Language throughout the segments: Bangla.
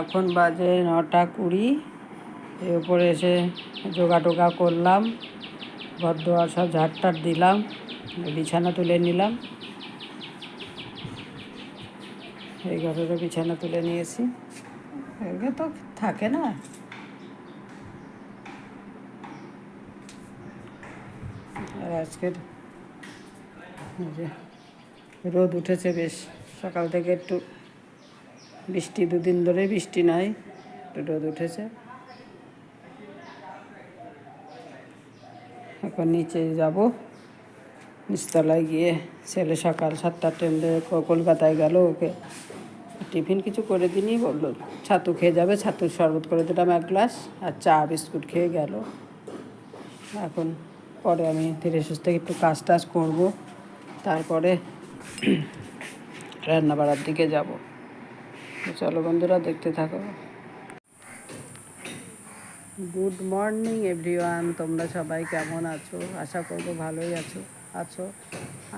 এখন বাজে নটা কুড়ি। এর উপরে এসে যোগা টোগা করলাম, ঘর দোয়ার সব ঝাড়টার দিলাম, বিছানা তুলে নিলাম। এই ঘরেরও বিছানা তুলে নিয়েছি। এগুলো তো থাকে না। আর আজকের রোদ উঠেছে বেশ, সকাল থেকে একটু বৃষ্টি দুদিন ধরে বৃষ্টি নাই রোদ উঠেছে। এখন নিচে যাব। নিচতলায় গিয়ে ছেলে সকাল সাতটার ট্রেন কলকাতায় গেল ওকে। টিফিন কিছু করে দিনই বলল, ছাতু খেয়ে যাবে ছাতুর শরবত করে দিলাম এক গ্লাস, আর চা, বিস্কুট খেয়ে গেল। এখন পরে আমি ধীরে সুস্থে একটু কাজ টাজ করব, তারপরে রান্না বাড়ার দিকে যাব। চলো বন্ধুরা, দেখতে থাকো। গুড মর্নিং এভরিওয়ান তোমরা সবাই কেমন আছো? আশা করব ভালোই আছো আছো।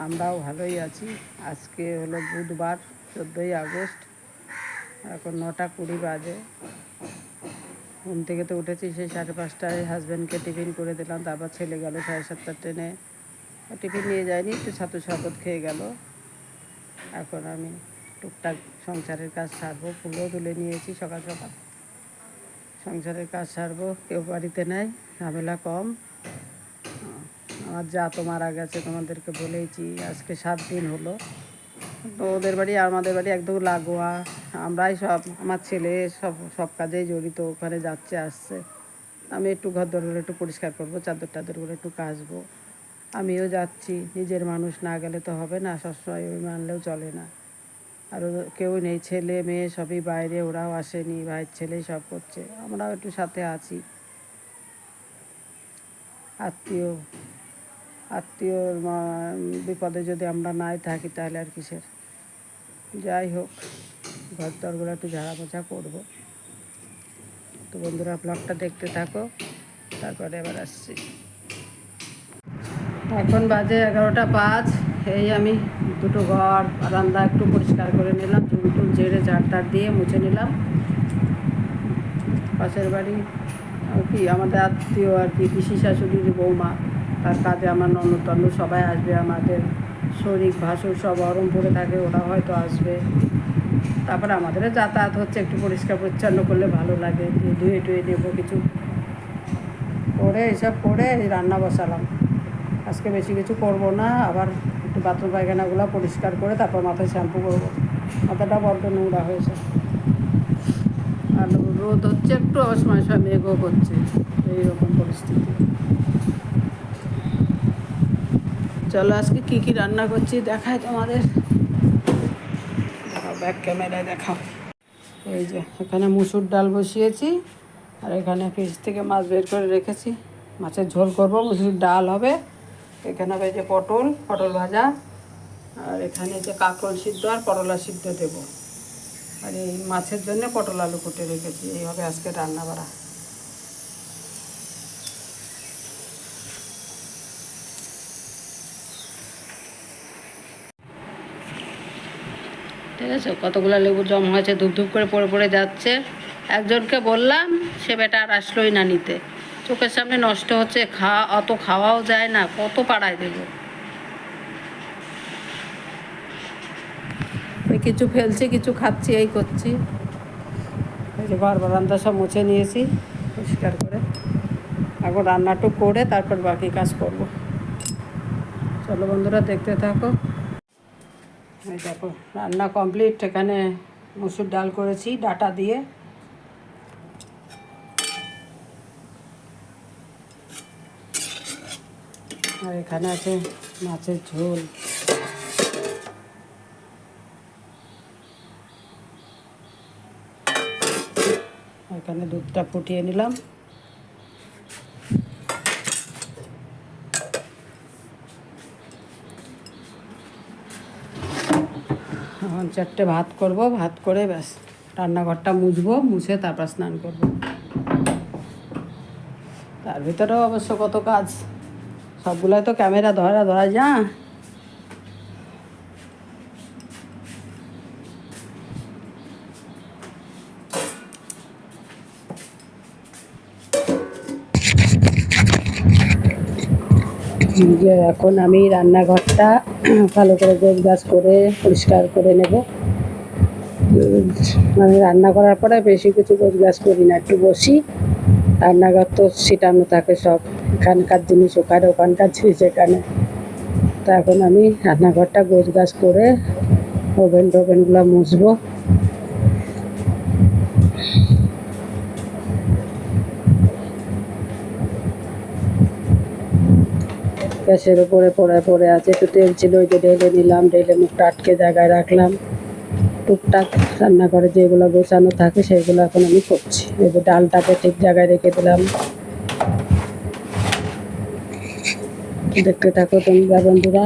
আমরাও ভালোই আছি। আজকে হলো বুধবার, চোদ্দোই আগস্ট। এখন নটা কুড়ি বাজে। ঘুম থেকে তো উঠেছি, সেই সাড়ে পাঁচটায় হাজব্যান্ডকে টিফিন করে দিলাম। তারপর ছেলে গেল সাড়ে সাতটার ট্রেনে টিফিন নিয়ে যায়নি, একটু ছাতু শরবত খেয়ে গেল। এখন আমি টুকটাক সংসারের কাজ সারবো, ফুলও তুলে নিয়েছি সকাল সকাল। সংসারের কাজ সারবো, কেউ বাড়িতে নেই, ঝামেলা কম। আমার যা তো মারা গেছে তোমাদেরকে বলেইছি, আজকে সাত দিন হলো। তো ওদের বাড়ি আমাদের বাড়ি একদম লাগোয়া। আমরাই সব, আমার ছেলে সব সব কাজেই জড়িত, ওখানে যাচ্ছে, আসছে। আমি একটু ঘর দরগুলো একটু পরিষ্কার করব, চাদর টাদরগুলো একটু কাচবো। আমিও যাচ্ছি, নিজের মানুষ না গেলে তো হবে না, সবসময় ওই মানলেও চলে না। আর ও- কেউ নেই, ছেলে, মেয়ে সবই বাইরে, ওরাও আসেনি, ভাইয়ের ছেলেই সব করছে। আমরাও একটু সাথে আছি। আত্মীয়, আত্মীয়র বিপদে যদি আমরা নাই থাকি তাহলে আর কিসের? যাই হোক, ঘর দরগুলো একটু ঝাড়া পোছা করব। তো বন্ধুরা ব্লগটা দেখতে থাকো, তারপরে এবার আসছি। এখন বাজে এগারোটা পাঁচ, এই আমি দুটো ঘর, বারান্দা একটু পরিষ্কার করে নিলাম, চুল টুল ঝেড়ে ঝাড় দিয়ে মুছে নিলাম। পাশের বাড়ি কি, আমাদের আত্মীয় আর কি, পিসি শাশুড়ির বৌমা, তার কাজে আমার ননদ সবাই আসবে আমাদের। শরিক, ভাসুর সব বহরমপুরে থাকে, ওরা হয়তো আসবে। তারপরে আমাদের যাতায়াত হচ্ছে, একটু পরিষ্কার পরিচ্ছন্ন করলে ভালো লাগে ধুয়ে টুয়ে নেব কিছু। করে এসব করে রান্না বসালাম। আজকে বেশি কিছু করব না, আবার বাথরুম পায়খানাগুলো পরিষ্কার করে তারপর মাথায় শ্যাম্পু করব। মাথাটা বড্ড নোংরা হয়েছে। আর রোদ হচ্ছে, একটু আবার সময় সময় মেঘও করছে। এইরকম পরিস্থিতি। চলো আজকে কী কী রান্না করছি দেখায় তোমাদের। ব্যাক ক্যামেরায় দেখাও। এই যে, এখানে মুসুর ডাল বসিয়েছি, আর এখানে ফ্রিজ থেকে মাছ বের করে রেখেছি। মাছের ঝোল করব, মুসুর ডাল হবে। এখানে হবে যে পটল পটল ভাজা, আর এখানে যে কাঁকরোল সিদ্ধ আর করলা সিদ্ধ দেব। আর এই মাছের জন্য পটল আলু কুটে রেখেছি এই হবে আজকে রান্না বাড়া ঠিক আছে? কতগুলো লেবু জম হয়েছে ধূপ ধূপ করে পড়ে পড়ে যাচ্ছে। একজনকে বললাম, সে বেটা আর আসলোই না নিতে। চোখের সামনে নষ্ট হচ্ছে খাওয়া অত খাওয়াও যায় না, কত পাড়ায় দেবো? কিছু ফেলছি, কিছু খাচ্ছি, এই করছি। ঘর বারান্দা সব মুছে নিয়েছি, পরিষ্কার করে। এখন রান্নাটুক করে তারপর বাকি কাজ করব। চলো বন্ধুরা, দেখতে থাকো। দেখো, রান্না কমপ্লিট। এখানে মুসুর ডাল করেছি, ডাটা দিয়ে। আর এখানে আছে মাছের ঝোল। এখানে দুধটা ফুটিয়ে নিলাম। চারটে ভাত করব, ভাত করে ব্যাস রান্নাঘরটা মুছবো, মুছে তারপর স্নান করব। তার ভিতরেও অবশ্য কত কাজ। সবগুলাই তো ক্যামেরা ধরা ধরা যা। এখন আমি রান্নাঘরটা ভালো করে গোল গাছ করে, পরিষ্কার করে নেব। মানে রান্না করার পরে বেশি কিছু গোল গাছ করি না, একটু বসি। রান্নাঘর তো ছিটানো থাকে সব। এখানকার জিনিস, ওখানে, ওখানকার জিনিস এখানে। তো এখন আমি রান্নাঘরটা গোছ গাছ করে ওভেন টোভেনগুলো মুছবো। গ্যাসের উপরে পড়ে পড়ে আছে, একটু তেল ছিল, ওই যে ঢেলে নিলাম, ঢেলে মুখটা আটকে জায়গায় রাখলাম। টুকটাক রান্নাঘরে যেগুলো গোছানো থাকে, সেগুলো এখন আমি করছি। এই যে ডালটাকে ঠিক জায়গায় রেখে দিলাম। দেখতে থাকো তোমরা বন্ধুরা।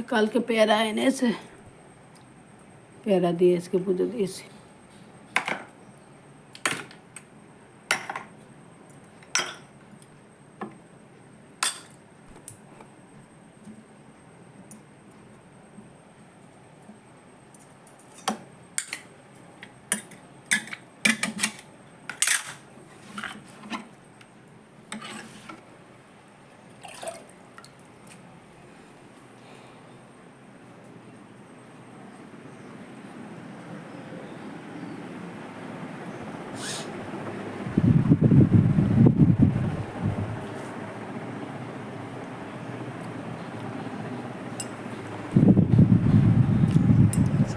এই যে কালকে পেয়ারা এনেছে পেয়ারা দিয়ে আজকে পুজো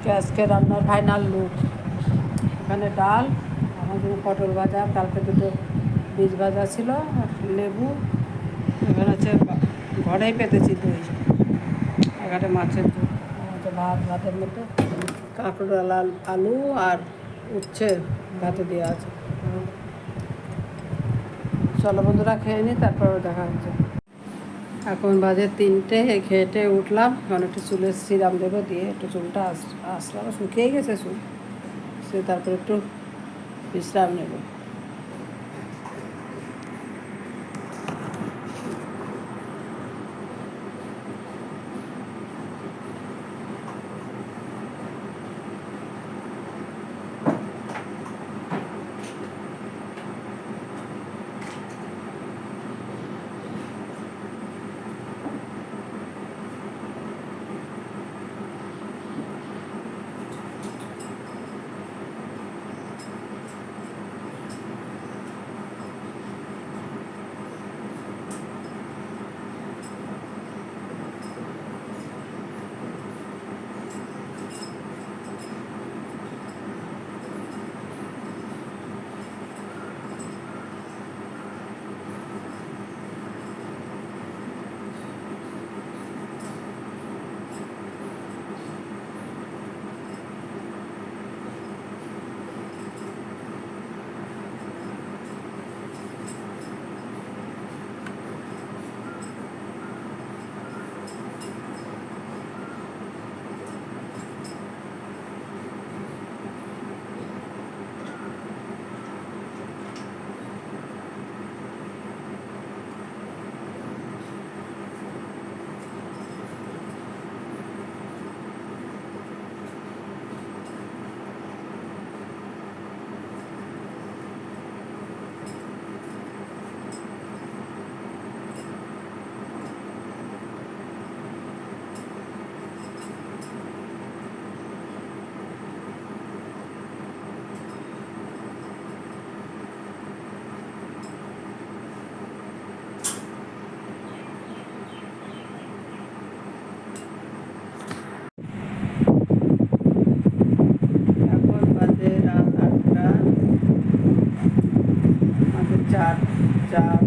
দিয়েছি আজকে রান্নার ফাইনাল লুক এখানে ডাল, আমার জন্য পটল ভাজা, কালকে দুটো বীজ ভাজা ছিল লেবু। এখানে হচ্ছে ঘরেই পেতেছি দই এখানে মাছের ভাত, ভাতের মধ্যে কাঁকড়াল লাল আলু আর উচ্ছে ভাতে দেওয়া আছে। চলো বন্ধুরা, খেয়ে নিই তারপর দেখা হচ্ছে। এখন বাজে তিনটে খেটে উঠলাম। এখন একটু চুলে সিরাম দেবো দিয়ে একটু চুলটা আস, আসলাম, শুকিয়ে গেছে চুল। সে তারপর একটু বিশ্রাম নেব। চার চার